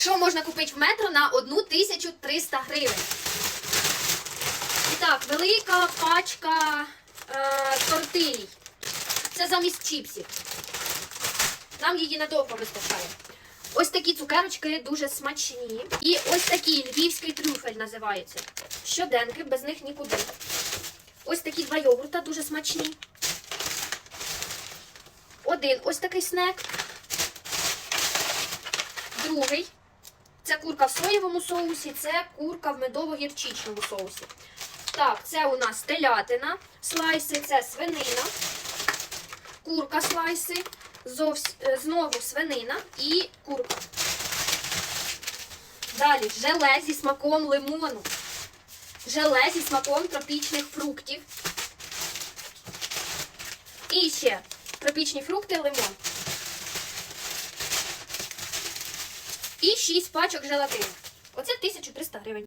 Що можна купити в метро на 1300 гривень? І так, велика пачка е, тортилій. Це замість чіпсів. Нам її надовго вистачає. Ось такі цукерочки дуже смачні. І ось такий львівський трюфель називається. Щоденки, без них нікуди. Ось такі два йогурта дуже смачні. Один ось такий снек. Другий. Це курка в соєвому соусі, це курка в медово-гірчичному соусі. Так, це у нас телятина, слайси, це свинина, курка слайси, зовс... е, знову свинина і курка. Далі желе зі смаком лимону. Желе зі смаком тропічних фруктів. І ще тропічні фрукти, лимон. і 6 пачок желатину. Оце 1300